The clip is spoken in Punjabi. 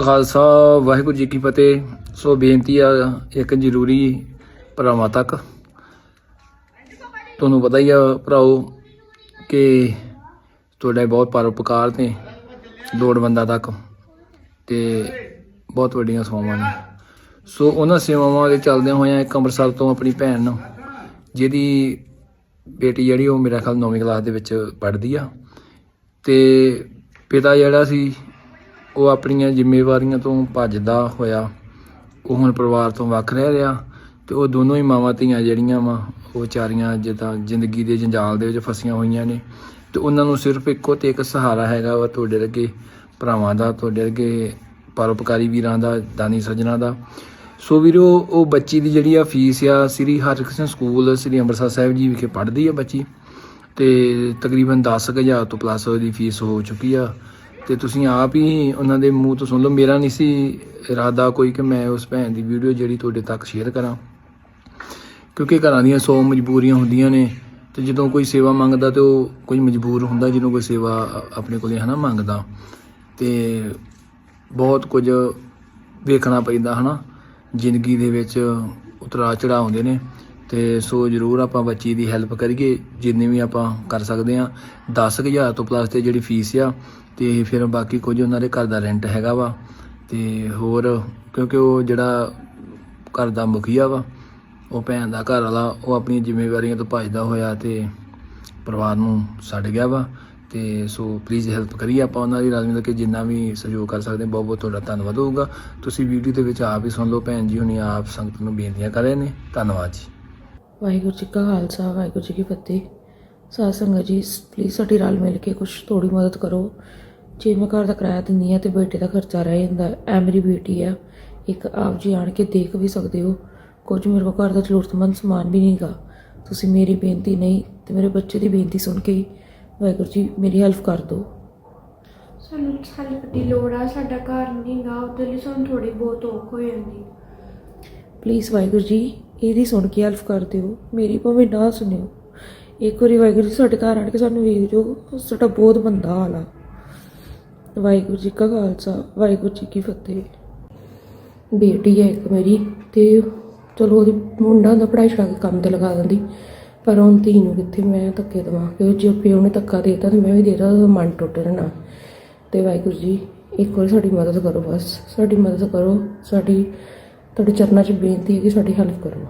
ਖਾਲਸਾ, ਵਾਹਿਗੁਰੂ ਜੀ ਕੀ ਫਤਿਹ। ਸੋ ਬੇਨਤੀ ਆ, ਇੱਕ ਜ਼ਰੂਰੀ ਭਰਾਵਾਂ ਤੱਕ। ਤੁਹਾਨੂੰ ਪਤਾ ਹੀ ਆ ਭਰਾਓ ਕਿ ਤੁਹਾਡੇ ਬਹੁਤ ਪਰਉਪਕਾਰ ਨੇ ਲੋੜਵੰਦਾਂ ਤੱਕ ਤੇ ਬਹੁਤ ਵੱਡੀਆਂ ਸੇਵਾਵਾਂ ਨੇ। ਸੋ ਉਹਨਾਂ ਸੇਵਾਵਾਂ ਦੇ ਚੱਲਦਿਆਂ ਹੋਇਆਂ ਇੱਕ ਅੰਮ੍ਰਿਤਸਰ ਤੋਂ ਆਪਣੀ ਭੈਣ ਨੂੰ, ਜਿਹਦੀ ਬੇਟੀ ਜਿਹੜੀ ਉਹ ਮੇਰਾ ਖਿਆਲ 9ਵੀਂ ਕਲਾਸ ਦੇ ਵਿੱਚ ਪੜ੍ਹਦੀ ਆ। ਤੇ ਪਿਤਾ ਜਿਹੜਾ ਸੀ ਉਹ ਆਪਣੀਆਂ ਜ਼ਿੰਮੇਵਾਰੀਆਂ ਤੋਂ ਭੱਜਦਾ ਹੋਇਆ, ਉਹ ਹੁਣ ਪਰਿਵਾਰ ਤੋਂ ਵੱਖ ਰਹਿ ਰਿਹਾ ਤੇ ਉਹ ਦੋਨੋਂ ਹੀ ਮਾਵਾਂ ਧੀਆਂ ਜਿਹੜੀਆਂ ਵਾ, ਉਹ ਵਿਚਾਰੀਆਂ ਜਿੱਦਾਂ ਜ਼ਿੰਦਗੀ ਦੇ ਜੰਜਾਲ ਦੇ ਵਿੱਚ ਫਸੀਆਂ ਹੋਈਆਂ ਨੇ ਤੇ ਉਹਨਾਂ ਨੂੰ ਸਿਰਫ ਇੱਕੋ ਤੇ ਇੱਕ ਸਹਾਰਾ ਹੈਗਾ ਵਾ ਤੁਹਾਡੇ ਅੱਗੇ ਭਰਾਵਾਂ ਦਾ, ਤੁਹਾਡੇ ਅੱਗੇ ਪਰਉਪਕਾਰੀ ਵੀਰਾਂ ਦਾ, ਦਾਨੀ ਸੱਜਣਾ ਦਾ। ਸੋ ਵੀਰੋ, ਉਹ ਬੱਚੀ ਦੀ ਜਿਹੜੀ ਆ ਫੀਸ ਆ, ਸ੍ਰੀ ਹਰਿਕ੍ਰਿਸ਼ਨ ਸਕੂਲ, ਸ੍ਰੀ ਅੰਮ੍ਰਿਤਸਰ ਸਾਹਿਬ ਜੀ ਵਿਖੇ ਪੜ੍ਹਦੀ ਆ ਬੱਚੀ ਤੇ ਤਕਰੀਬਨ 10000 ਤੋਂ ਪਲੱਸ ਉਹਦੀ ਫੀਸ ਹੋ ਚੁੱਕੀ ਆ। ਤੇ ਤੁਸੀਂ ਆਪ ਹੀ ਉਹਨਾਂ ਦੇ ਮੂੰਹ ਤੋਂ ਸੁਣ ਲਓ। ਮੇਰਾ ਨਹੀਂ ਸੀ ਇਰਾਦਾ ਕੋਈ ਕਿ ਮੈਂ ਉਸ ਭੈਣ ਦੀ ਵੀਡੀਓ ਜਿਹੜੀ ਤੁਹਾਡੇ ਤੱਕ ਸ਼ੇਅਰ ਕਰਾਂ। ਕਿਉਂਕਿ ਘਰਾਂ ਦੀਆਂ ਸੌ ਮਜਬੂਰੀਆਂ ਹੁੰਦੀਆਂ ਨੇ ਤੇ ਜਦੋਂ ਕੋਈ ਸੇਵਾ ਮੰਗਦਾ ਤੇ ਉਹ ਕੋਈ ਮਜਬੂਰ ਹੁੰਦਾ ਜਿਹਨੂੰ ਕੋਈ ਸੇਵਾ ਅ- ਆਪਣੇ ਕੋਲੇ ਹਨਾ ਮੰਗਦਾ। ਤੇ ਬਹੁਤ ਕੁਝ ਵੇਖਣਾ ਪੈਂਦਾ ਹਨਾ। ਜ਼ਿੰਦਗੀ ਦੇ ਵਿੱਚ ਉਤਰਾ ਚੜਾ ਆਉਂਦੇ ਨੇ ਤੇ ਸੋ ਜਰੂਰ ਆਪਾਂ ਬੱਚੀ ਦੀ ਹੈਲਪ ਕਰੀਏ। ਜਿੰਨੀ ਵੀ ਆਪਾਂ ਕਰ ਸਕਦੇ ਆ 10000 ਤੋਂ ਪਲੱਸ ਤੇ ਜਿਹੜੀ ਫੀਸ ਆ ਤੇ ਫਿਰ ਬਾਕੀ ਕੁਝ ਉਹਨਾਂ ਦੇ ਘਰ ਦਾ ਰੈਂਟ ਹੈਗਾ ਵਾ ਤੇ ਹੋਰ ਕਿਉਂਕਿ ਉਹ ਜਿਹੜਾ ਘਰ ਦਾ ਮੁਖੀਆ ਵਾ, ਉਹ ਭੈਣ ਦਾ ਘਰ ਵਾਲਾ, ਉਹ ਆਪਣੀਆਂ ਜ਼ਿੰਮੇਵਾਰੀਆਂ ਤੋਂ ਭੱਜਦਾ ਹੋਇਆ ਤੇ ਪਰਿਵਾਰ ਨੂੰ ਛੱਡ ਗਿਆ ਵਾ ਤੇ ਸੋ ਪਲੀਜ਼ ਹੈਲਪ ਕਰੀਏ ਆਪਾਂ ਉਹਨਾਂ ਦੀ ਰਲ ਮਿਲ ਕੇ ਜਿੰਨਾ ਵੀ ਸਹਿਯੋਗ ਕਰ ਸਕਦੇ ਬਹੁਤ ਬਹੁਤ ਤੁਹਾਡਾ ਧੰਨਵਾਦ ਹੋਊਗਾ। ਤੁਸੀਂ ਵੀਡੀਓ ਦੇ ਵਿੱਚ ਆਪ ਹੀ ਸੁਣ ਲਓ, ਭੈਣ ਜੀ ਹੁਣੀ ਆਪ ਸੰਗਤ ਨੂੰ ਬੇਨਤੀਆਂ ਕਰ ਰਹੇ ਨੇ। ਧੰਨਵਾਦ ਜੀ। ਵਾਹਿਗੁਰੂ ਜੀ ਕਾ ਖਾਲਸਾ, ਵਾਹਿਗੁਰੂ ਜੀ ਕੀ ਫਤਿਹ। ਸਾਧ ਸੰਗਤ ਜੀ ਪਲੀਜ਼ ਸਾਡੀ ਰਲ ਮਿਲ ਕੇ ਕੁਝ ਥੋੜੀ ਮਦਦ ਕਰੋ। ਜੇ ਮੈਂ ਘਰ ਦਾ ਕਿਰਾਇਆ ਦਿੰਦੀ ਆ ਤੇ ਬੇਟੇ ਦਾ ਖਰਚਾ ਰਹਿ ਜਾਂਦਾ ਐ ਮੇਰੀ ਬੇਟੀ ਆ ਇੱਕ ਆਪ ਜੀ ਆਣ ਕੇ ਦੇਖ ਵੀ ਸਕਦੇ ਹੋ ਕੁਝ ਮੇਰੇ ਕੋਲ ਘਰ ਦਾ ਜ਼ਰੂਰਤਮੰਦ ਸਮਾਨ ਵੀ ਨਹੀਂਗਾ। ਤੁਸੀਂ ਮੇਰੀ ਬੇਨਤੀ ਨਹੀਂ ਤੇ ਮੇਰੇ ਬੱਚੇ ਦੀ ਬੇਨਤੀ ਸੁਣ ਕੇ ਵਾਹਿਗੁਰੂ ਜੀ ਮੇਰੀ ਹੈਲਪ ਕਰ ਦਿਓ। ਸਾਨੂੰ ਹੈਲਪ ਦੀ ਲੋੜ ਆ ਸਾਡਾ ਘਰ ਨਹੀਂਗਾ ਉਹਦੇ ਲਈ ਸਾਨੂੰ ਥੋੜੀ ਬਹੁਤ ਔਖ ਹੋ ਜਾਂਦੀ। ਪਲੀਜ਼ ਵਾਹਿਗੁਰੂ ਜੀ ਇਹਦੀ ਸੁਣ ਕੇ ਹੈਲਪ ਕਰ ਦਿਓ। ਮੇਰੀ ਭਾਵੇਂ ਨਾ ਸੁਣਿਓ। ਇੱਕ ਵਾਰੀ ਵਾਹਿਗੁਰੂ ਜੀ ਸਾਡੇ ਘਰ ਆਣ ਕੇ ਸਾਨੂੰ ਵੇਖ ਜੋ, ਸਾਡਾ ਬਹੁਤ ਬੰਦਾ ਹਾਲ ਆ। ਵਾਹਿਗੁਰੂ ਜੀ ਕਾ ਖਾਲਸਾ, ਵਾਹਿਗੁਰੂ ਜੀ ਕੀ ਫਤਿਹ। ਬੇਟੀ ਹੈ ਇੱਕ ਮੇਰੀ ਤੇ ਚਲੋ ਉਹਦੀ ਮੁੰਡਾ ਦਾ ਪੜ੍ਹਾਈ ਛਡਾ ਕੇ ਕੰਮ ਤੇ ਲਗਾ ਦਿੰਦੀ, ਪਰ ਹੁਣ ਧੀ ਨੂੰ ਕਿੱਥੇ ਮੈਂ ਧੱਕੇ ਦੇਵਾਂ? ਕਿ ਜੇ ਪਿਓ ਨੇ ਧੱਕਾ ਦੇਤਾ ਤੇ ਮੈਂ ਵੀ ਦੇਤਾ, ਉਹਦਾ ਮਨ ਟੁੱਟ ਰਹਿਣਾ ਤੇ ਵਾਹਿਗੁਰੂ ਜੀ, ਇੱਕ ਵਾਰੀ ਸਾਡੀ ਮਦਦ ਕਰੋ ਬਸ। ਸਾਡੀ ਮਦਦ ਕਰੋ, ਸਾਡੀ, ਤੁਹਾਡੇ ਚਰਨਾਂ 'ਚ ਬੇਨਤੀ ਹੈ ਕਿ ਸਾਡੀ ਹੈਲਪ ਕਰੋ।